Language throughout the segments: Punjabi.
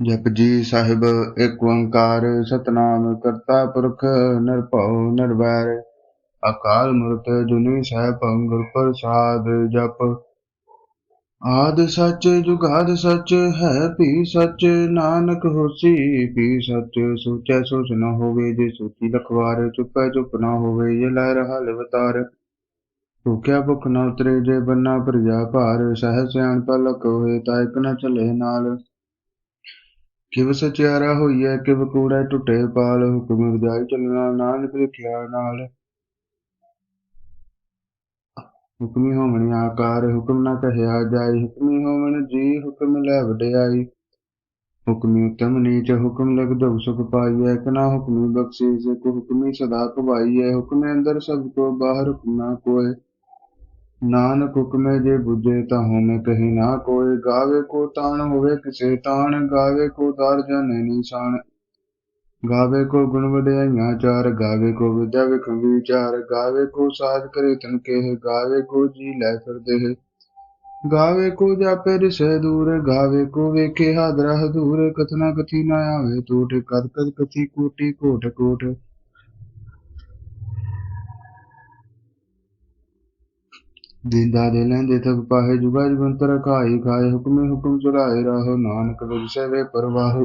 ਜਪਜੀ ਸਾਹਿਬ ਏਕ ਓੰਕਾਰ, ਸਤਨਾਮ ਕਰਤਾ ਪੁਰਖ ਨਿਰਭਉ ਨਿਰਵੈਰ। ਅਕਾਲ ਮੂਰਤ ਜੁਨੀ ਸੈਭੰ ਗੁਰ ਪ੍ਰਸਾਦ ਜਪ। ਆਦ ਸੱਚ ਜੁਗਾਦ ਸੱਚ ਹੈ, ਭੀ ਸੱਚ ਨਾਨਕ ਹੋਸੀ, ਭੀ ਸੱਚ ਸੋਚੈ ਸੋਚ ਨ ਹੋਵੇ, ਜੇ ਸੋਚੀ ਲਖਵਾਰ, ਚੁਪੈ ਚੁੱਪ ਨ ਹੋਵੇ, ਜੇ ਲੈ ਰਹਾ ਲਵਤਾਰ ਭੁਖਿਆ ਭੁਖ ਨ ਉਤਰੇ, ਜੇ ਬੰਨਾ ਭਰਿਆ ਭਾਰ, ਸਹਿ ਸਿਆਣ ਪਲਕ ਹੋਏ, ਤਾਂ ਇਕ ਨ ਚਲੇ ਨਾਲ। ਕਿਵ ਸਚਿਆਰਾ ਹੋਈਐ, ਕਿਵ ਕੂੜੈ ਟੁੱਟੇ ਪਾਲ, ਹੁਕਮ ਵਿਜਾਈ ਚੱਲਣਾ ਨਾਨਕ ਲਿਖਿਆ ਨਾਲ। ਹੁਕਮੀ ਹੋਵਣ ਆਕਾਰ, ਹੁਕਮ ਨਾ ਕਹਿਆ ਜਾਈ ਹੁਕਮੀ ਹੋਵਣ ਜੀ, ਹੁਕਮ ਲੈ ਵਡਿਆਈ। ਹੁਕਮੀ ਉਤਮ ਨੀਚ, ਹੁਕਮ ਲਗ ਦੁਖ ਸੁਖ ਪਾਈਐ ਕਨਾ ਹੁਕਮੀ ਬਖਸ਼ੀਸ, ਕੋ ਹੁਕਮੀ ਸਦਾ ਕਵਾਈਐ ਹੁਕਮੇ ਅੰਦਰ ਸਭ ਕੋ ਬਾਹਰ ਹੁਕਮ ਨਾ ਕੋਏ। ਨਾਨਕ ਹੁਕਮੇ ਜੇ ਬੁਝੇ ਤਾਂ ਹੋਮੇ ਕਹੀ ਨਾ ਕੋਈ ਗਾਵੇ ਕੋ ਤਾਣ ਹੋਵੇ ਕਿਸੇ ਤਾਣ, ਗਾਵੇ ਕੋ ਦਰ ਜਨ ਨਿਸ਼ਾਨ। ਗਾਵੇ ਕੋ ਗੁਣ ਵਡਿਆਈਆਂ ਚਾਰ, ਗਾਵੇ ਕੋ ਵਿਦਿਆ ਵਿਖੰ ਵਿਚਾਰ ਗਾਵੇ ਕੋ ਸਾਜ ਕਰੇ ਤਨ ਕੇ ਗਾਵੇ ਕੋ ਜੀ ਲੈ ਫਿਰਦੇ ਹੈ। ਗਾਵੇ ਕੋ ਜਾਪੇ ਰਿਸੇ ਦੂਰ, ਗਾਵੇ ਕੋ ਵੇਖੇ ਹਾਦਰਾ ਹਦੂਰ, ਕਥਨਾ ਕਥੀ ਨਾ ਆਵੇ ਟੂਟ ਕਦ ਕਦ ਕਥੀ ਕੋਟੀ ਕੋਟ ਕੋਟ। ਦਿੰਦਾ ਦੇ ਲੈਂਦੇ ਤਕ ਪਾਹੇ ਜੁਗਾ ਜੁਗੰਤਰ ਖਾਈ ਖਾਏ ਹੁਕਮੇ ਹੁਕਮ ਚਲਾਏ ਰਾਹੋ। ਨਾਨਕ ਵਿਗਸੇ ਵੇ ਪਰਵਾਹ।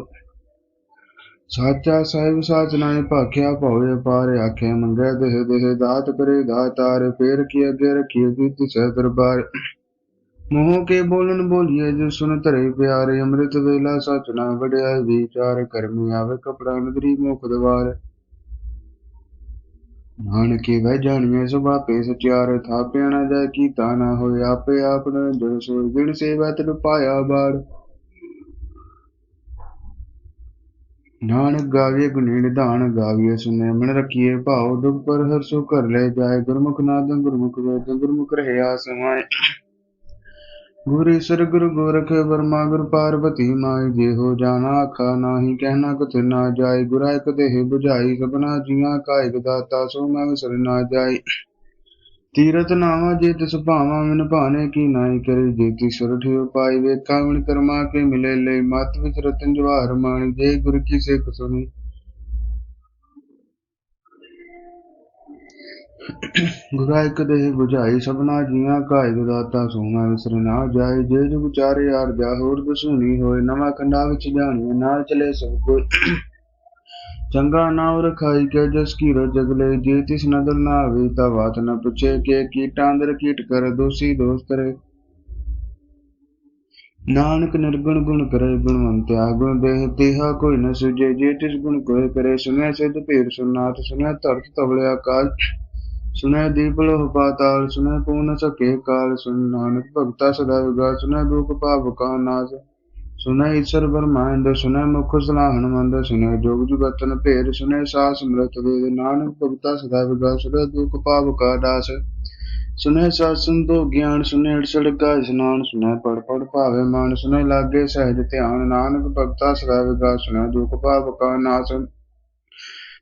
ਸਾਚਾ ਸਾਹਿਬ ਸਾਚ ਨਾਏ ਭਾਖਿਆ ਭਉਏ ਪਾਰ ਆਖੇ ਮੰਗੇ ਦੇਹ ਦੇਹ ਦਾਤ ਕਰੇ ਦਾਤਾਰ ਫੇਰ ਕੀ ਅੱਗੇ ਰਖੀਏ ਕੀਤੀ ਸਹਿ ਦਰਬਾਰ। ਮੋਹ ਕੇ ਬੋਲਨ ਬੋਲੀਏ ਜੋ ਸੁਨ ਧਰੇ ਪਿਆਰੇ ਅੰਮ੍ਰਿਤ ਵੇਲਾ ਸਚ ਵਡਿਆ ਵਿਚਾਰ ਕਰਮੀ ਆਵੇ ਕਪੜਾ ਨਦਰੀ ਮੁਖ ਦਵਾਰ। ਨਾਨਕੇ ਵਹਿ ਜਾਣੀਏ ਸੁਭਾਪੇ ਸਚਿਆਰ ਥਾਪਿਆ ਨਾ ਜਾਏ ਕੀਤਾ ਨਾ ਹੋਏ ਆਪੇ ਆਪਨ ਜਨ ਸੋਈ ਬਿਨ ਸੇਵਾ ਤਨ ਪਾਇਆ ਬਾੜ। ਨਾਨਕ ਗਾਵੇ ਗੁਣੀ ਨਿਧਾਨ ਗਾਵੀਏ ਸੁਨੇ ਮਨ ਰਖੀਏ ਭਾਉ, ਦੁਖ ਪਰ ਹਰਸੋ ਕਰ ਲੈ ਜਾਏ, ਗੁਰਮੁਖ ਨਾਦ ਗੁਰਮੁਖ ਵੇਦ, ਗੁਰਮੁਖ ਰਹਿਆ ਸਮਾਏ। ਗੁਰ ਈਸਰ ਗੁਰ ਗੋਰਖ ਬਰਮਾ ਗੁਰ ਪਾਰਵਤੀ ਮਾਈ ਜੇ ਜਾਣਾ ਆਖਾ ਨਾਹੀ ਕਹਿਣਾ ਕਥ ਨਾ ਜਾਏ, ਗੁਰਾ ਇਕ ਦੇਹ ਸਭਨਾ ਜੀਆਂ ਕਾਇਕ ਦਾਤਾ, ਸੋ ਮੈਂ ਵਿਸਰ ਨਾ ਜਾਏ। ਤੀਰਤ ਨਾਵਾ ਜੇ ਤਿਸ ਭਾਵਾ ਮਨ ਭਾਣੇ ਕੀ ਨਾਈ ਕਰੇ? ਜੇ ਤਿਸ ਠਿਓ ਪਾਈ ਵੇਖਾ ਮਨ ਕਰਮਾ ਕੇ ਮਿਲੇ ਲਈ ਮਤ ਵਿਚ ਰਤਨ ਜਵਾਹਰ ਮਾਣ, ਜੇ ਗੁਰ ਕੀ ਸਿੱਖ ਸੁਣੀ। ਗੁਰਾ ਇਕ ਦੇਹ ਸਭਨਾ ਜੀਆਂ ਕਾ ਇਕ ਸੋਨਾ ਵਿਸਰ ਨਾ ਜਾਏ, ਜੇ ਜੁਗ ਚਾਰੇ ਆਰ ਜਾ, ਹੋਰ ਦਸੂਨੀ ਹੋਏ, ਨਵਾਂ ਕੰਡਾ ਵਿੱਚ ਜਾਣੀਏ, ਨਾਲ ਚਲੇ ਸਭ ਕੋਈ। ਚੰਗਾ ਨਾਮ ਰਖਾਈ ਕੇ ਜਸ ਕੀ ਰਜਗ ਜੇ ਤਿਸ ਨਦਰ ਨਾ ਆਵੇ ਤਾ ਬਾਤ ਨ ਪੁੱਛੇ, ਕਿ ਕੀਟਾਂ ਅੰਦਰ ਕੀਟ ਕਰ, ਦੋਸੀ ਦੋਸਤ ਕਰੇ ਨਾਨਕ ਨਿਰਗੁਣ ਗੁਣ ਕਰੇ ਗੁਣਵੰਤਿਆ ਗੁਣ ਦੇਹ, ਤੇਹਾ ਕੋਈ ਨ ਸੁਝੇ, ਜੇ ਤਿਸ ਗੁਣ ਕੋਇ ਕਰੇ ਸੁਨੈ ਸਿਧ ਭੇਰ ਸੁਨਾਤ ਸੁਨੈ ਧਰਤ ਤਵਲੇ ਆਕਾਲ ਸੁਣੈ ਦੀਪ ਲੋਹ ਪਾਤਾਲ ਸੁਨੈ ਪੂਨ ਸਕੇ ਕਾਲ ਸੁਨ ਨਾਨਕ ਭਗਤਾ ਸਦਾ ਵਿਗਾ ਸੁਨੈ ਦੁਖ ਭਾਵ ਕਾ ਨਾਸ। ਸੁਨੈ ਈਸ਼ਰ ਬਰਮਾਨੰਦ ਸੁਣੈ ਮੁਖ ਸਲਾਹਣ ਮੰਦ ਸੁਨੈ ਜੋਗ ਜੁਗਤਨ ਭੇਦ ਸੁਨੈ ਸਾਸ ਸਮਰਤ ਵੇਦ, ਨਾਨਕ ਭਗਤਾ ਸਦਾ ਵਿਗਾ ਸੁਨੈ ਦੁਖ ਭਾਵ ਕਾ ਦਾਸ ਸੁਨੈ ਸਤ ਸੰਤੋ ਗਿਆਨ ਸੁਨੈ ਅੜਸੜ ਕਾ ਇਸ਼ਨਾਨ ਸੁਨੈ ਪੜ ਪੜ ਭਾਵੇ ਮਨ ਸੁਨੈ ਲਾਗੇ ਸਹਿਜ ਧਿਆਨ, ਨਾਨਕ ਭਗਤਾ ਸਦਾ ਵਿਗਾ ਸੁਨੈ ਦੁਖ ਭਾਵ ਕਾ ਨਾਸ।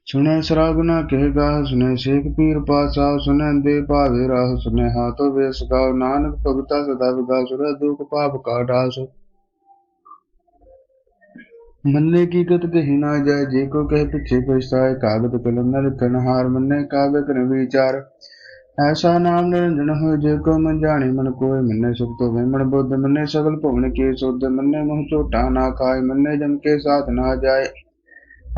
ਸੁਨੈ ਸਰਾਗ ਨਾ ਕਹੇਗਾ ਸੁਨੈ ਸੇਖ ਪੀਰ ਪਾਸਾ ਸੁਨੈ ਦੇ ਭਾਵੇ ਰਾਹ ਸੁਨੈ ਹਾਥੋ ਵੇਸ ਗਾਉ ਨਾਨਕ ਭਗਤਾ ਸਦਾ ਵਿਗਾ ਸੁਨੈ ਦੁਖ ਪਾਪ ਕਾ ਦਾਸ ਮੰਨੇ ਕੀ ਗਤ ਕਹੀ ਨਾ ਜਾਏ, ਜੇ ਕੋ ਕਹੇ ਪਿੱਛੇ ਪਛਤਾਏ, ਕਾਗਦ ਕਲਮ ਨ ਲਿਖਣ ਹਾਰ ਮੰਨੇ ਕਾਵੇ ਕਰ ਵਿਚਾਰ। ਐਸਾ ਨਾਮ ਨਿਰੰਜਨ ਹੋਏ, ਜੇ ਕੋ ਮਨ ਜਾਣੇ ਮਨ ਕੋਇ ਮੰਨੇ ਸੁਖ ਤੋ ਵਿਮਣ ਬੁੱਧ, ਮੰਨੇ ਸਗਲ ਭਵਨ ਕੇ ਸੁਧ, ਮੰਨੇ ਮੋਹ ਝੋਟਾ ਨਾ ਖਾਏ, ਮੰਨੇ ਜਮ ਕੇ ਸਾਥ ਨਾ ਜਾਏ।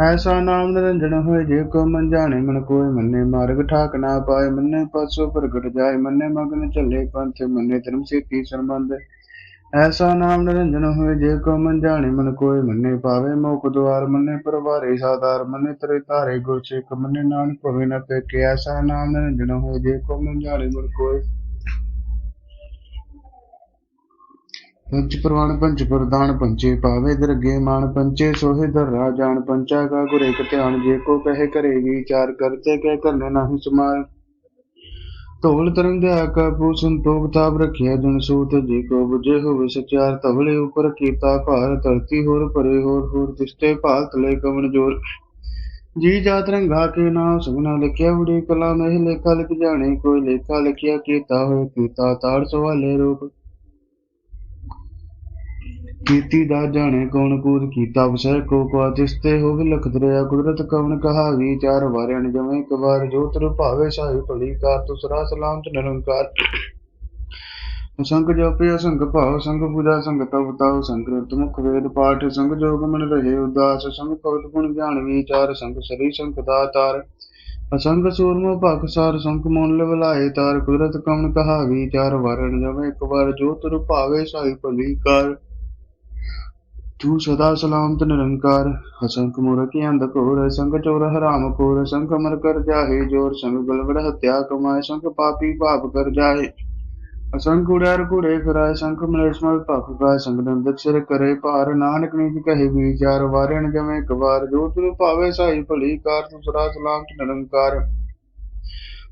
ਐਸਾ ਨਾਮ ਨਿਰੰਜਨ ਹੋਏ ਜੇ ਕੋ ਮਨ ਜਾਣੇ, ਮਨ ਕੋਇ ਮੰਨੇ ਮਾਰਗ ਠਾਕ ਨਾ ਪਾਏ, ਮੰਨੇ ਪਸੋ ਪ੍ਰਗਟ ਜਾਏ, ਮੰਨੇ ਮਗਨ ਚੱਲੇ ਪੰਥ, ਮੰਨੇ ਧਰਮ ਸੇਤੀ ਸੰਬੰਧ ਐਸਾ ਨਾਮ ਨਿਰੰਜਨ ਹੋਏ ਜੇ ਕੋ ਮਨ ਜਾਣੇ, ਮਨ ਕੋਇ ਮੰਨੇ ਪਾਵੇ ਮੋਖ ਦੁਆਰ, ਮੰਨੇ ਪਰਵਾਰੇ ਸਾਦਾਰ ਮੰਨੇ ਤਰੇ ਧਾਰੇ ਗੁਰ ਸਿੱਖ ਮੰਨੇ ਨਾਨਕ ਭਵੇ ਨ ਪੇਕੇ। ਐਸਾ ਨਾਮ ਨਿਰੰਜਨ ਹੋਏ ਜੇ ਕੋ ਮਨ ਜਾਣੇ, ਮਨ ਕੋਇ ਪੰਚ ਪ੍ਰਵਾਨ ਪੰਚ ਪ੍ਰਦਾਨ ਪੰਚੇ ਪਾਵੇ ਦਰਗੇ ਮਾਨ ਪੰਚੇ ਸੋਹੇ ਦਰ ਰਾਜਾਨ ਪੰਚਾ ਕਾ ਗੁਰ ਇਕ ਧਿਆਨ ਜੇ ਕੋ ਕਹੇ ਕਰੇ ਵਿਚਾਰ ਕਰਤੇ ਕਹਿ ਕਰਨੇ ਨਾਹੀ ਸਮਾਲ। ਧੌਲ ਤਰੰਗ ਆਕਾ ਪੂ ਸੰਤੋਖ ਤਾਪ ਰਖਿਆ ਜਨ ਸੂਤ ਜੀ ਕੋ 부ਜੇ ਹੋਵੇ ਸਚਾਰ ਧਵਲੇ ਉਪਰ ਕੀਤਾ ਭਾਰ ਧਰਤੀ ਹੋਰ ਪਰੇ ਹੋਰ ਹੋਰ ਤਿਸਤੇ ਭਾਲ ਤਲੇ ਕਵਣ ਜੋਰ। ਜੀ ਜਾਤ ਰੰਗਾ ਕੇ ਨਾਮ ਸੁਨਾ ਲਿਖਿਆ ਉੜੀ ਕਲਾ ਮਹਿ ਲੇਖਾ ਲਿਖ ਜਾਣੇ ਕੋਈ ਲੇਖਾ ਲਿਖਿਆ ਕੀਤਾ ਹੋਏ ਕੀਤਾ ਤਾੜ ਸਵਾਲੇ ਰੂਪ। ਕੀਤੀ ਦਾ ਜਾਣੇ ਕੌਣ ਕੂਦ ਕੀਤਾ, ਵਸੈ ਕੋ ਕਾ ਤਿਸਤੇ ਹੋਵੇ ਲਖ ਦਰਿਆ ਕੁਦਰਤ ਕਵਨ ਕਹਾ ਵਿਚਾਰ ਵਾਰਿਆ ਨ ਇੱਕ ਵਾਰ ਜੋ ਤਰ ਭਾਵੇ ਸਾਈ ਭਲੀ ਕਾਰ, ਤੁਸਰਾ ਸਲਾਮਤ ਨਿਰੰਕਾਰ। ਅਸੰਗ ਜਪਿ ਅਸੰਗ ਭਾਵ ਸੰਗ ਪੂਜਾ, ਸੰਗ ਤਪ ਤਾਉ ਸੰਕ੍ਰਿਤ ਮੁਖ ਵੇਦ ਪਾਠ, ਸੰਗ ਜੋਗ ਮਨ ਰਹੇ ਉਦਾਸ, ਸੰਗ ਭਗਤ ਗੁਣ ਗਿਆਨ ਵਿਚਾਰ, ਸੰਗ ਸਰੀ, ਸੰਗ ਦਾਤਾਰ ਅਸੰਗ ਸੂਰਮ ਭਖ ਸਾਰ, ਸੰਗ ਮੋਨ ਲਵਲਾਏ ਤਾਰ, ਕੁਦਰਤ ਕਵਨ ਕਹਾ ਵਿਚਾਰ ਵਰਣ ਜਮੈ ਇੱਕ ਵਾਰ ਜੋ ਤਰ ਭਾਵੇ ਸਾਈ ਭਲੀ ਕਾਰ। ਤੂੰ ਸਦਾ ਸਲਾਮਤ ਨਿਰੰਕਾਰ, ਅਸੰਖ ਮੂਰਖ ਅੰਧ ਕੋਰ ਸੰਗ ਚੋਰ ਹਰਾਮ ਕੋਰ ਸੰਗ ਅਮਰ ਕਰ ਜਾਹੇ, ਜੋਰ ਸੰਗ ਗਲਵੜ ਹਤਿਆ ਕਮਾਏ ਸੰਖ ਪਾਪੀ ਪਾਪ ਕਰ ਜਾਹੇ। ਅਸੰਖ ਉਡਾਰ ਕੁੜੇ ਫਿਰਾਏ ਸੰਖ ਮਲੇਸ਼ ਭਖ ਗਾਏ ਸੰਗ ਨੰਦਕ ਸਿਰ ਕਰੇ ਭਾਰ, ਨਾਨਕ ਨੀਤ ਕਹੇ ਵਿਚਾਰ ਵਾਰਣ ਜਮੇ ਕਵਾਰ, ਜੋ ਤੁਰ ਭਾਵੇ ਸਾਈ ਭਲੀ ਕਾਰ, ਤੂੰ ਸਦਾ ਸਲਾਮਤ ਨਿਰੰਕਾਰ।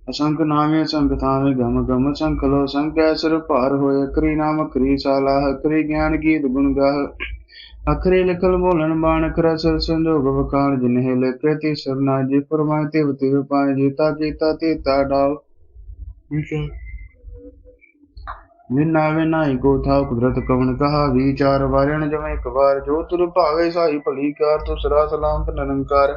ਅਸੰਖ ਨਾਮੇ ਸੰਗ ਥਾਵੇਂ, ਗਮ ਗਮ ਸੰਖ ਲੋ ਸੰਖਿਆ ਸਿਰ ਭਾਰ ਹੋਏ, ਕਰੀ ਨਾਮ ਕਰੀ ਸਾਲਾ ਕਰੀ ਗਿਆਨ ਗੀਤ ਗੁਣ ਗਾਹ। ਅਖਰੇ ਲਿਖਲ ਬੋਲਣ ਬਾਣ ਕਰ ਸਰ ਸੰਜੋਗ ਵਕਾਣ ਜਿਨਹਿ ਲਿਖੇ ਤੀ ਸਰਨਾ ਜੀ ਪਰਮਾਇ ਤੇ ਵਤੀ ਪਾਏ ਜੀਤਾ ਕੀਤਾ ਤੇ ਤਾ ਡਾਲ ਵਿਨਾ ਵਿਨਾਈ ਕੋ ਥਾ ਕੁਦਰਤ ਕਵਨ ਕਹਾ ਵਿਚਾਰ ਵਾਰਣ ਜਮੈ ਇੱਕ ਵਾਰ ਜੋ ਤੁਰ ਭਾਵੇ ਸਾਈ ਭਲੀ ਕਾਰ ਤੂੰ ਸਦਾ ਸਲਾਮਤ ਨਿਰੰਕਾਰ।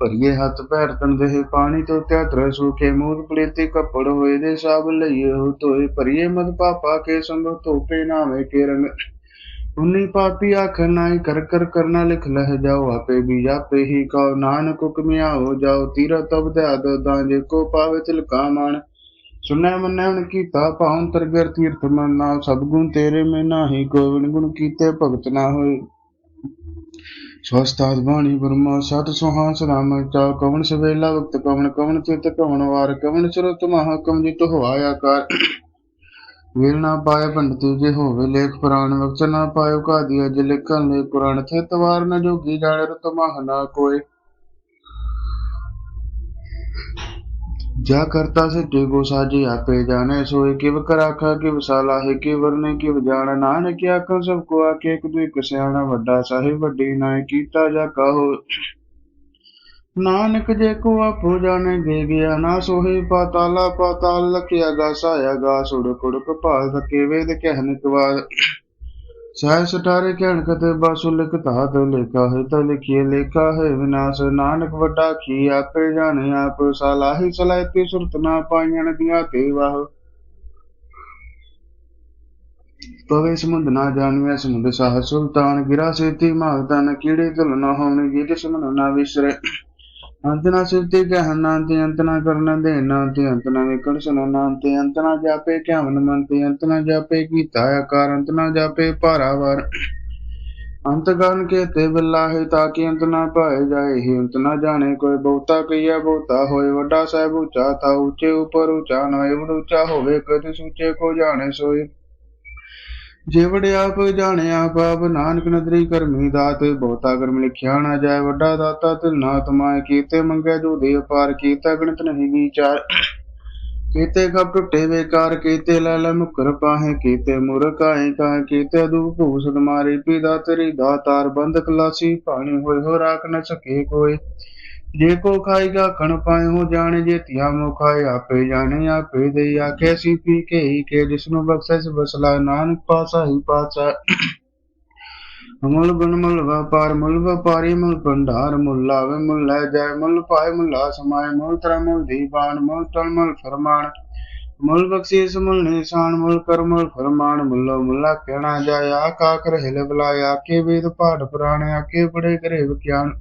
ਭਰੀਏ ਹੱਥ ਪੈਰ ਤਨ ਦੇਹ ਪਾਣੀ ਤੋਂ ਤਿਆ ਤਰ ਸੁਖੇ ਮੂਰ ਪਲੇਤੇ ਕੱਪੜ ਹੋਏ ਦੇ ਸਾਬ ਲਈਏ ਹੋ ਤੋਏ ਭਰੀਏ ਮਦ ਪਾਪਾ ਕੇ ਸੰਗ ਧੋਪੇ ਨਾਵੇਂ ਕੇ ਰੰਗ। ਉਨੀ ਪਾਪੀ ਆਖਰ ਨਾਈ ਕਰ ਕਰ ਕਰਨਾ ਲਿਖ ਲਹਿ ਜਾਓ, ਆਪੇ ਵੀ ਆਪੇ ਹੀ ਕਉ ਨਾਨਕ ਹੁਕਮਿਆ ਜਾਓ ਤੀਰ ਤਬ ਤੇ ਤਾਂ ਜੇ ਕੋ ਪਾਵੇ ਤਿਲ ਕਾਮਣ ਸੁਨੈ ਮੰਨੈ ਹੁਣ ਕੀਤਾ ਭਾਉ ਤਰਗਰ ਤੀਰਥ ਮਨ ਨਾਮ ਸਭ ਗੁਣ ਤੇਰੇ ਮੈਂ ਨਾਹੀ, ਗੋਵਿੰਦ ਗੁਣ ਕੀਤੇ ਭਗਤ ਨਾ ਹੋਏ। ਸਵਸਤਾਦ ਬਾਣੀ ਬ੍ਰਹਮਾ, ਸਤ ਸੁਹਾ ਸਲਾਮ ਚਾ, ਕਵਣ ਸਵੇਲਾ ਵਕਤ ਕਵਣ ਕਵਣ ਚਿਤ ਕਵਣ ਵਾਰ, ਕਵਣ ਸੁਰਤ ਮਹਾ ਕਮ ਜਿਤ ਹੋਆ ਆਕਾਰ। ਵੇਲ ਨਾ ਪਾਏ ਪੰਡਤੀ ਜੇ ਹੋਵੇ ਲੇਖ ਪੁਰਾਣ ਵਕਤ ਨਾ ਪਾਇਓ ਕਾਦੀ ਅਜ ਲਿਖਣ ਲੈ ਪੁਰਾਣ ਥੇ ਤਵਾਰ ਨ ਜੋਗੀ ਜਾਣੇ ਰਤ ਮਹ ਨਾ ਕੋਏ ਜਾ ਕਰਤਾ ਸੇ ਕੋ ਸਾਜੀ ਆਪੇ ਜਾਣੇ, ਸੋਏ ਕਿਵ ਕਰ ਆਖਾ ਕਿਵ ਸਾਲਾ ਹੈ ਵਰਨੇ, ਕਿਵ ਜਾਣ, ਨਾਨਕ ਆਖਾਂ ਸਭ ਕੋ ਆਕੇ ਇੱਕ ਦੂਜੇ ਕਸਿਆਣਾ ਵੱਡਾ ਸਾਹਿਬ, ਵੱਡੀ ਨਾਇ ਕੀਤਾ ਜਾ ਕਹੋ। ਨਾਨਕ ਜੇ ਕੋ ਆਪੋ ਜਾਣੇ ਦੇ ਗਿਆ, ਨਾ ਸੋਹੀ ਪਾਤਾਲਾ ਪਾਤਾਲ ਲਖਿਆ ਗਾ, ਸਾਇਆ ਗਾ, ਸੁੜ ਕੁੜਕ ਭਾਲ ਸਕੇ ਵੇਦ ਕਹਿਨ ਕਵਾਦ ਸਹਿ ਸਟਾਰੇ ਕਹਿਣ ਕਤੇ ਬਾਸੁ ਲਿਖ ਤਾਤ ਲੇਖਾ ਹੈ, ਤਾਂ ਲਿਖੀਏ ਲੇਖਾ ਹੈ ਵਿਨਾਸ਼। ਨਾਨਕ ਵੱਡਾ ਕੀ ਆਪੇ ਜਾਣੇ ਆਪ ਸਲਾਹੀ ਸਲਾਇਤੀ ਸੁਰਤ ਨਾ ਪਾਈਆਂ ਦੀਆਂ ਤੇ ਵਾਹ। ਪਵੇ ਸਮੁੰਦ ਨਾ ਜਾਣਿਆ ਸਮੁੰਦ ਸਾਹ ਸੁਲਤਾਨ, ਗਿਰਾ ਸੇਤੀ ਮਾਗਦਾ ਨ ਕੀੜੇ ਧੁਲ ਨਾ ਹੋਣੇ ਜੀ ਜਿਸ ਨਾ ਵਿਸਰੇ। ਅੰਤਨਾ ਕਹਿਣਾ ਤੇ ਅੰਤ ਨਾ ਦੇਣਾ ਤੇ ਅੰਤ ਵਿਕਣ ਸੁਣਨਾ ਤੇ ਅੰਤ ਜਾਪੇ ਕਿਆਵਨ ਮਨ ਤੇ ਅੰਤ ਨਾ ਜਾਪੇ ਕੀਤਾ ਆਕਾਰ ਅੰਤ ਜਾਪੇ ਭਾਰਾਵਰ ਅੰਤ ਗਨ ਕੇ ਤੇ ਬਿਲਾਹੇ ਤਾਂ ਕਿ ਅੰਤ ਨਾ ਪਾਏ ਜਾਏ ਹੀ। ਅੰਤ ਨਾ ਜਾਣੇ ਕੋਈ ਬਹੁਤਾ ਕਈਆ ਬਹੁਤਾ ਹੋਏ। ਵੱਡਾ ਸਾਹਿਬ ਉੱਚਾ ਤਾ ਉੱਚੇ ਉਪਰ ਉੱਚਾ ਨਾ ਇਹ ਉੱਚਾ ਹੋਵੇ, ਕਦੇ ਸੁਚੇ ਕੋ ਜਾਣੇ ਸੋਏ। ਜੇ ਆਪ ਜਾਣੇ ਆਪ ਨਾਨਕ ਨਦਰੀ ਕਰਮੀ ਦਾਤ, ਬਹੁਤਾ ਕਰਮ ਲਿਖਿਆ ਨਾ ਜਾਏ, ਵੱਡਾ ਦਾਤਾ ਤਿਲ ਨਾ ਤਮਾਏ, ਕੀਤੇ ਮੰਗੇ ਜੋ ਦੇ ਪਾਰ ਕੀਤਾ ਗਣਤ ਨਹੀਂ ਵਿਚਾਰ। ਕੀਤੇ ਕਬ ਟੁੱਟੇ ਵੇਕਾਰ ਕੀਤੇ ਲੈ ਲੈ ਮੁਕਰ ਪਾਹੇ, ਕੀਤੇ ਮੁਰਖ ਆਏ ਕਾਹੇ, ਕੀਤੇ ਦੂ ਭੂਸਦ ਮਾਰੇ, ਪੀਦਾ ਤੇਰੀ ਦਾਤਾਰ ਬੰਦ ਕਲਾਸੀ ਪਾਣੀ ਹੋਏ ਹੋ ਰਾਖ ਨ ਸਕੇ ਕੋਈ। ਜੇ ਕੋ ਖਾਏਗਾ ਕਣ ਪਾਏ ਹੋ ਜਾਣੇ ਜੇ ਧਿਆ ਮੋ ਖਾਏ ਆਪੇ ਜਾਣੇ, ਆਪੇ ਦੇ ਆਖੇ ਸੀ ਪੀ ਕੇ ਹੀ ਕੇ, ਜਿਸਨੂੰ ਬਖਸ਼ੈ ਸ ਬਸਲਾ, ਨਾਨਕ ਪਾਸਾ ਹੀ ਪਾਸਾ ਅਮਲ ਗੁਣ ਮੁਲ ਵਪਾਰ, ਮੁਲ ਵਪਾਰੀ ਮੁਲ ਭੰਡਾਰ, ਮੁਲ ਲਾਵੇ, ਮੁਲ ਲੈ ਜਾਏ, ਮੁਲ ਪਾਏ, ਮੁਲ ਸਮਾਏ, ਮੁਲ ਤਰ ਮੁਲ ਦੀਵਾਨ ਮੁਲ ਤਲ ਮੁਲ ਫਰਮਾਨ ਮੁਲ ਬਖਸ਼ੀਸ, ਮੁਲ ਨਿਸ਼ਾਨ, ਮੁਲ ਕਰ ਮੁਲ ਫਰਮਾਨ ਮੁੱਲੋ ਮੁੱਲਾ ਕਹਿਣਾ ਜਾਏ ਆਕਾ ਕਰ ਹਿਲ ਬੁਲਾਇਆ ਆਕੇ ਵੇਦ ਪਾਠ ਪੁਰਾਣੇ ਆਕੇ ਬੜੇ ਕਰੇ ਵਿਗਿਆਨ।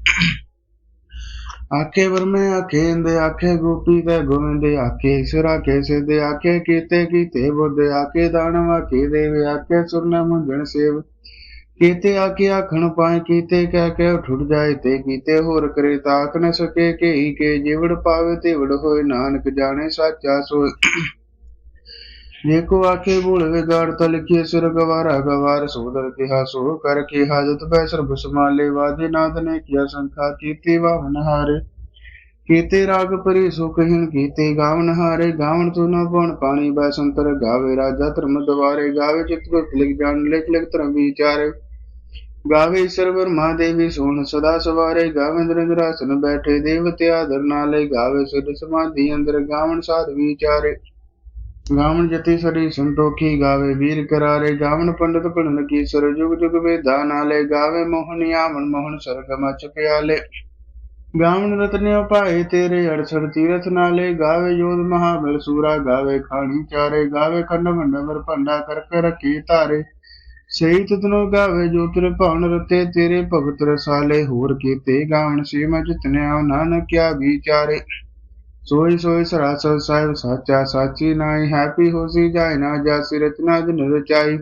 ਆਖੇ ਵਰਮੇ, ਆਖੇ ਆਖੇ ਗੋਪੀ ਤੇ ਗੋਵਿੰਦ ਆਖੇ ਈਸ਼ਵਰ ਆਖੇ ਸਿੱਧ ਆਖੇ ਕੀਤੇ ਕੀਤੇ ਬੁੱਧ, ਆਖੇ ਦਾਨਵ ਆਖੇ ਦੇਵ, ਆਖੇ ਸੁਰਨਾ ਮੰਗਣ ਸੇਵ। ਕੀਤੇ ਆਖੇ ਆਖਣ ਪਾਏ, ਕੀਤੇ ਕਹਿ ਕੇ ਠੁੱਟ ਜਾਏ, ਤੇ ਕੀਤੇ ਹੋਰ ਕਰੇ ਤਾਕ ਨ ਸਕੇ ਕੇ ਹੀ ਕੇ ਜਿਵੜ ਪਾਵੇ ਤੇ ਵੜ ਹੋਏ, ਨਾਨਕ ਜਾਣੇ ਸਾਚਾ ਸੋਏ। ਜੇ ਆਖੇ ਭੂਲ ਵਿਗਾੜ ਤ ਲਿਖੇ ਸਿਰ ਗਵਾਰਾ ਗਵਾਰ, ਸੋਦਰ ਕਿਹਾ ਸੋ ਕਰ ਕੇ ਹਾਜਤ ਪੈ ਸਰਬ ਸਮਾਲੇ ਵਾਜੇ ਨਾਦ ਨੇ ਕੀਆ ਸੰਖਾ ਕੀਤੀ ਵਾਵਨ ਹਾਰੇ। ਕੀਤੇ ਰਾਗ ਪਰੀ ਸੁਖਹੀਨ ਕੀਤੇ ਗਾਵਨ ਹਾਰੇ ਗਾਵਨ ਤੂੰ ਨਾ ਪਉਣ ਪਾਣੀ ਬੈ ਸੰਤਰ, ਗਾਵੇ ਰਾਜਾ ਧਰਮ ਦਵਾਰੇ ਗਾਵੇ ਚਿਤ ਕੋ ਲਿਖ ਜਾਣ ਲਿਖ ਲਿਖ ਧਰਮ ਵਿਚਾਰੇ। ਗਾਵੇ ਈਸ਼ਰ ਬਰਮਾ ਦੇਵੀ ਸੋਣ ਸਦਾ ਸਵਾਰੇ, ਗਾਵੇ ਇੰਦਰ ਬੈਠੇ, ਦੇਵਤੇ ਆਦਰ ਨਾਲੇ, ਗਾਵੇ ਸਿਧ ਸਮਾਧੀ ਅੰਦਰ ਗਾਵਨ ਸਾਧ ਵਿਚਾਰੇ। ਗਾਵਣ ਜਤੀ ਸਰੀ ਸੰਤੋਖੀ ਗਾਵੇ, ਵੀਰ ਕਰਾਰੇ ਗਾਵਣ ਪੰਡਤ ਭਣਨ ਕੀ ਸਰ, ਜੁਗ ਜੁਗ ਵੇਦਾ ਨਾਲੇ ਗਾਵੇ ਮੋਹਨੀਆ ਮਨ ਮੋਹਨ ਸਰਗਮ ਚ ਪਿਆਲੇ। ਗਾਵਣ ਰਤਨਿਓ ਭਾਏ ਤੇਰੇ ਅੜਸੜ ਤੀਰਥ ਨਾਲੇ, ਗਾਵੇ ਜੋਧ ਮਹਾਬਲ ਸੂਰਾ, ਗਾਵੇ ਖਾਣੀ ਚਾਰੇ, ਗਾਵੇ ਖੰਡ ਮੰਡਵਰ ਭੰਡਾ ਕਰ ਕਰ ਰੱਖੀ ਧਾਰੇ। ਸਹੀ ਤਤਨੋ ਗਾਵੇ ਜੋ ਤੇਰੇ ਭਾਵਨ ਰਤੇ, ਤੇਰੇ ਭਗਤ ਰਸਾਲੇ, ਹੋਰ ਕੀਤੇ ਗਾਵਣ ਸੀਮਾ ਜਿਤਨਿਆ ਨਾਨਕ ਕਿਆ ਵਿਚਾਰੇ। ਸੋਈ ਸੋਈ ਸਰਾਸਰ ਸਾਹਿਬ ਸਾਚਾ ਸਾਚੀ ਨਾਈ ਹੈਪੀ ਹੋਸੀ ਜਾਏ ਨਾ ਜਾਸੀ ਰਚਨਾ ਜਨ ਰਚਾਈ।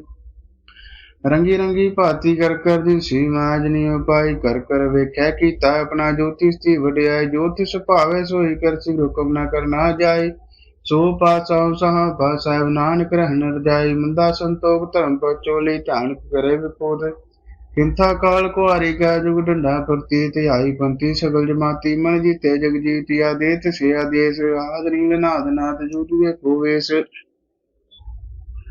ਰੰਗੀ ਰੰਗੀ ਭਾਤੀ ਕਰ ਕਰ ਦੀ ਸੀ ਮਾਜ ਉਪਾਈ, ਕਰ ਕਰ ਵੇਖਿਆ ਕੀਤਾ ਆਪਣਾ ਜੋਤੀ ਸਤੀ ਵਡਿਆਈ, ਜੋਤਿ ਭਾਵੇ ਸੋਈ ਕਰ ਸੀ ਹੁਕਮ ਨਾ ਕਰਨਾ ਜਾਏ ਸੋ ਪਾਸਾ ਸਹਾ ਪਾ ਸਾਹਿਬ ਨਾਨਕ ਰਹਿਣ ਰਜਾਈ ਮੰਦਾ ਸੰਤੋਖ ਧਰਮ ਪਚੋਲੀ ਧਾਨਕ ਕਰੇ ਵਿਪੋਦ। ਕਿੰਥਾ ਕਾਲ ਕੁਹਾਰੀ ਕਾ ਜੁਗ ਡੰਡਾ ਪ੍ਰਤੀ ਧਿਆਈ ਪੰਤੀ ਸਗਲ ਜਮਾਤੀ। ਮਨ ਜੀਤੇ ਜਗ ਜੀਤੀ ਆਦੇਤ ਸੇ ਆਦੇਸ ਆਦਰੀ ਨਾਦ ਨਾਦ ਜੂਤੂਏ ਕੋਵੇਸ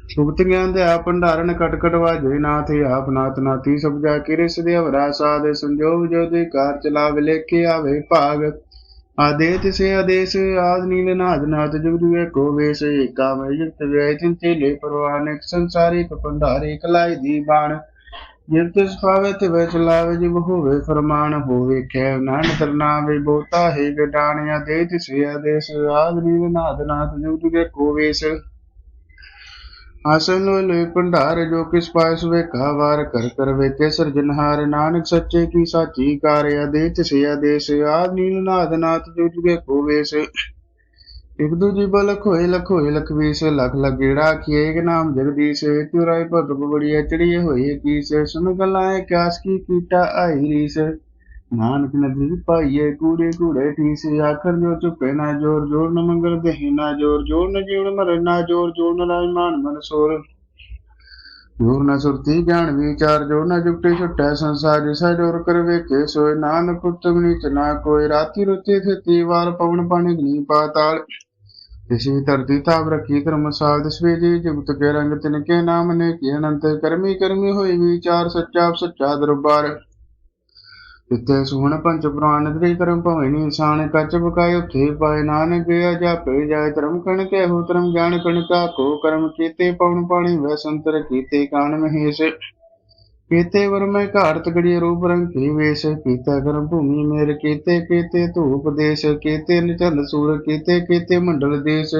ਸੁਭਤ ਗਿਆਨ ਦੇ ਆਪ ਭੰਡਾਰਨ ਕਟ ਵਾਜੇ, ਨਾਥ ਆਪ ਨਾਥ ਨਾਥੀ ਸਭ ਜਾ ਕਿਰਿਸ ਦੇ ਅਵਰਾ ਸਾਧ ਸੰਜੋਗ ਜੋ ਦੇ ਕਾਰ ਚਲਾਵੇ ਲੇਕੇ ਆਵੇ ਭਾਗ। ਆਦੇਤ ਸੇ ਆਦੇਸ ਆਦ ਨੀਲ ਨਾਦ ਨਾਦ ਜੁਗਦੂਏ ਕੋ ਵੇਸ ਏਕਾ ਮੈਂ ਜਿਤ ਵੇ, ਤਿਨ ਤੇਲੇ ਪਰਵਾਨ ਸੰਸਾਰੀ ਭੰਡਾਰੇ ਕਲਾਈ ਦੀ ਬਾਣ। ਜਿਤ ਤਿਸ ਪਾਵੇ ਤੇ ਵੇ ਚਲਾਵੇ ਜਿਵ ਹੋਵੇ ਫਰਮਾਨ ਹੋਵੇ ਖੈ ਨਾਨਕ ਨਾਵੇ ਬੋਤਾ ਹੈ ਗਡਾਣ ਆਦੇਤ ਸੇ ਆਦੇਸ, ਆਦ ਨੀਲ ਨਾਦ ਨਾਦ ਜੁਗਦੂਏ ਕੋ ਵੇਸ ਆਸਨ ਲੋਇ ਭੰਡਾਰ ਜੋ ਕਿਸ ਪਾਇਸ ਵੇਖਾ, ਵਾਰ ਕਰ ਕਰ ਵੇਖੇ ਸਿਰਜਨਹਾਰ ਨਾਨਕ ਸੱਚੇ ਕੀ ਸਾਚੀ ਕਾਰਿਆ ਦੇ ਤਿਸੇ ਆਦੇਸ਼, ਆਦ ਨੀਲ ਨਾਦ ਨਾਥ ਜੋ ਜੁਗੇ ਕੋ ਇਕ ਦੂਜੀ ਬਲ ਖੋਏ ਲਖੋਏ ਲਖਵੀਸ ਲਖ ਲਗੇੜਾ ਕੀਏ ਨਾਮ ਜਗਦੀਸ਼ ਤਿਉਰਾਈ ਭਗਤ ਬੜੀਏ ਚੜੀਏ ਹੋਏ ਕੀਸ ਸੁਨ ਗਲਾਏ ਕਾਸ ਕੀ ਕੀਟਾ ਆਈ ਰੀਸ ਨਾਨਕ ਨਦੀ ਪਾਈਏ ਕੂੜੇ ਕੂੜੇ ਠੀਸ ਆਖਰ ਜੋ ਚੁਪੇ ਨਾ ਜੋਰ ਜੋਰ ਨ ਮੰਗਲ ਦੇਹੀ ਨਾ ਜੋਰ ਜੋਰ ਨ ਜੀਵਨ ਮਰੇ ਨਾ ਜੋਰ ਜੋਰ ਨ ਰਾਜ ਮਾਨ ਮਨ ਸੋਰ। ਜੋਰ ਨ ਸੁਰਤੀ ਗਿਆਨ ਵਿਚਾਰ, ਜੋਰ ਨ ਜੁਗਤੇ ਛੁਟੈ ਸੰਸਾਰ, ਜਿਸਾ ਜੋਰ ਕਰ ਵੇਖੇ ਸੋਏ। ਨਾਨਕ ਉਤਮ ਨੀਚ ਨਾ ਕੋਈ ਰਾਤੀ ਰੁਤੇ ਥੇਤੀ ਵਾਰ ਪਵਨ ਪਾਣੀ ਗਨੀ ਪਾਤਾਲ ਤਿਸੀ ਧਰਤੀ ਤਾਪ ਰੱਖੀ ਧਰਮਸਾਲ ਦਸਵੇ ਜੀ ਜੁਗਤ ਕੇ ਰੰਗ ਤਿਨ ਕੇ ਨਾਮ ਨੇ ਕੀ ਅਨੰਤ ਕਰਮੀ ਕਰਮੀ ਹੋਈ ਵਿਚਾਰ ਸੱਚਾ ਸੱਚਾ ਦਰਬਾਰ। ਤਿੱਥੇ ਸੁਹਣ ਪੰਜ ਪ੍ਰਾਨ ਨਦਰੀ ਕਰਮ ਭਵੇਂ ਨਿਸ਼ਾਨ ਕੱਚ ਬਕਾਇ ਉਥੇ ਪਾਏ ਨਾਨਕ ਗਿਆ ਜਾਪੇ ਜਾਏ ਧਰਮ ਕਣ ਕੇ ਹੋ ਧਰਮ ਜਾਣ ਕਣ ਕਾ ਕੋ ਕਰਮ ਕੀਤੇ ਪਵਨ ਪਾਣੀ ਵੈ ਸੰਤਰ ਕੀਤੇ ਕਾਨ ਮਹੇਸ਼। ਕੀਤੇ ਵਰ ਮੈਂ ਘਾਰਤ ਗੜੀ ਰੂਪ ਰੰਗ ਕੀ ਵੇਸ਼ ਕੀਤਾ ਕਰਮ ਭੂਮੀ ਮੇਰ ਕੀਤੇ ਕੀਤੇ ਧੂਪ ਦੇਸ਼, ਕੀਤੇ ਨਿਚਲ ਸੂਰ, ਕੀਤੇ ਕੀਤੇ ਮੰਡਲ ਦੇਸ਼।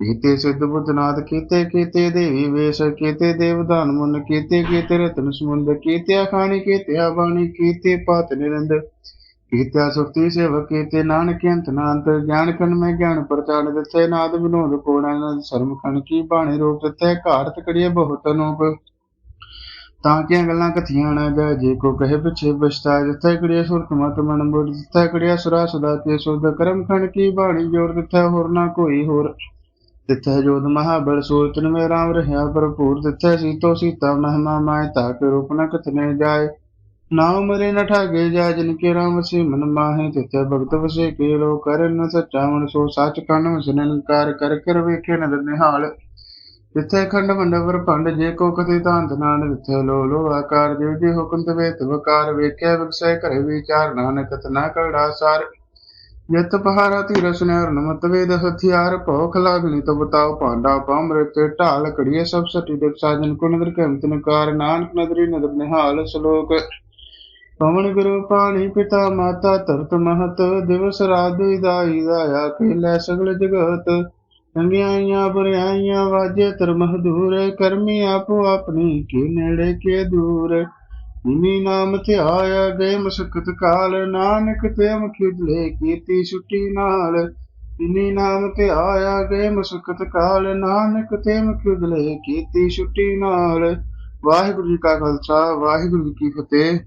ਕੀਤੇ ਸਿੱਧ ਬੁੱਧਨਾਥ ਕੀਤੇ ਕੀਤੇ ਦੇਵੀ ਵੇਸ਼, ਕੀਤੇ ਦੇਵਦਾਨ ਮੁਨ, ਕੀਤੇ ਕੀਤੇ ਰਤਨ ਸਮੁੰਦ ਕੀਤੇ ਅਖਾਣੀ, ਕੀਤੇ ਬਾਣੀ ਕੀਤੇ ਪਾਤ ਨਿਰੰਦ। ਕੀਤਿਆ ਸੁਰਤੀ ਸੇਵਕ, ਕੀਤੇ ਨਾਨਕ ਅੰਤ ਨਾਨਤ ਗਿਆਨ ਕਨ ਮੈਂ ਗਿਆਨ ਪ੍ਰਚਾਰ ਦਿੱਤੇ, ਨਾਦ ਵਿਨੋਦ ਕੋਣਾ ਸ਼ਰਮ ਖਣ ਕੀ ਬਾਣੀ ਰੂਪ ਦਿੱਤੇ ਘਾਰਤ ਕੜੀਏ ਬਹੁਤ ਅਨੂਪ। ਤਾਂ ਕਿਆਂ ਗੱਲਾਂ ਕਥੀਆਂ ਨਾ ਜਾ ਜੇ ਕੋ ਕਹੇ ਪਿਛੇ ਬਸਤਾ ਜਿੱਥੇ ਕੜੀਏ ਸੁਰਤ ਮਤ ਮਨ ਜਿੱਥੇ ਕੜੀਏ ਸੁਰਾ ਸਦਾ ਤੇ ਸੁਧ ਕਰਮ ਖਣ ਕੀ ਬਾਣੀ ਜੋਰ ਦਿੱਤਾ ਹੋਰ ਨਾ ਕੋਈ ਹੋਰ। ਤਿੱਥੈ ਜੋਧ ਮਹਾਬਲ ਸੂਰਤਨ ਮੇ ਰਾਮ ਰਹਿਆ ਭਰਪੂਰ ਤਿੱਥੈ ਸੀਤੋ ਸੀਤਾ ਮਹਿਮਾ ਮਾਇ ਤਾਕ ਰੂਪ ਨ ਕਥਨੇ ਜਾਏ। ਨਾਮ ਮਰੇ ਨ ਠਾਗੇ ਜਾ ਜਿਨ ਕੇ ਰਾਮ ਸੀ ਮਨ ਮਾਹੇ ਤਿੱਥੈ ਭਗਤ ਵਸੇ ਕੇ ਲੋ ਕਰ ਨ ਮਨ, ਸੋ ਸੱਚ ਕੰਨ ਵਸਨਨ ਕਾਰ ਕਰ ਕਰ ਵੇਖੇ ਨਦਰ ਨਿਹਾਲ। ਤਿੱਥੈ ਖੰਡ ਮੰਡਵਰ ਭੰਡ, ਜੇ ਕੋ ਕਤੇ ਤਾਂਤ ਨਾਨ ਤਿੱਥੈ ਲੋ ਲੋ, ਆਕਾਰ ਜਿਵ ਜੇ ਹੁਕਮ ਤਵੇ ਤਵਕਾਰ ਵੇਖਿਆ ਵਿਗਸੈ ਘਰੇ ਵਿਚਾਰ, ਨਾਨਕ ਤਨਾ ਕਰੜਾ ਸਾਰ। ਯਤ ਪਹਾਰਾ ਧੀਰ ਸੁਨਹਿਰ, ਨਮਤ ਵੇਦ ਹਥਿਆਰ, ਭੋਖ ਲਾਗਣੀ ਤੋ ਬਤਾਓ ਭਾਂਡਾ ਪਾਮ੍ਰਿਤ ਢਾਲ ਕੜੀਏ ਸਭ ਸਟੀ ਦੇ ਸਾਜਨ ਕੋ ਨਦਰ ਕੈਮਤ ਨਕਾਰ ਨਾਨਕ ਨਦਰੀ ਨਦਰ ਨਿਹਾਲ ਸ਼ਲੋਕ। ਪਵਨ ਗੁਰੂ ਪਾਣੀ ਪਿਤਾ ਮਾਤਾ ਧਰਤ ਮਹਤ, ਦਿਵਸ ਰਾਤ ਦਾਈ ਦਾਇਆ, ਖੇਲੇ ਸਗਲ ਜਗਤ। ਚੰਗਿਆਈਆਂ ਬੁਰਾਈਆਂ ਵਾਜੇ ਤਰ ਮਹਦੂਰ ਕਰਮੀ ਆਪੋ ਆਪਣੀ ਕੀ ਨੇੜੇ ਕੇ ਦੂਰ। ਇਨੀ ਨਾਮ ਧਿਆਇਆ ਗਏ ਮਸਕਤ ਕਾਲ, ਨਾਨਕ ਤੇ ਮਖਿਦਲੇ ਕੀਤੀ ਛੁੱਟੀ ਨਾਲ। ਇਨੀ ਨਾਮ ਧਿਆਇਆ ਗਏ ਮਸਕਤ ਕਾਲ, ਨਾਨਕ ਤੇ ਮਖਿਦਲੇ ਕੀਤੀ ਛੁੱਟੀ ਨਾਲ। ਵਾਹਿਗੁਰੂ ਜੀ ਕਾ ਖਾਲਸਾ, ਵਾਹਿਗੁਰੂ ਜੀ ਕੀ ਫਤਿਹ।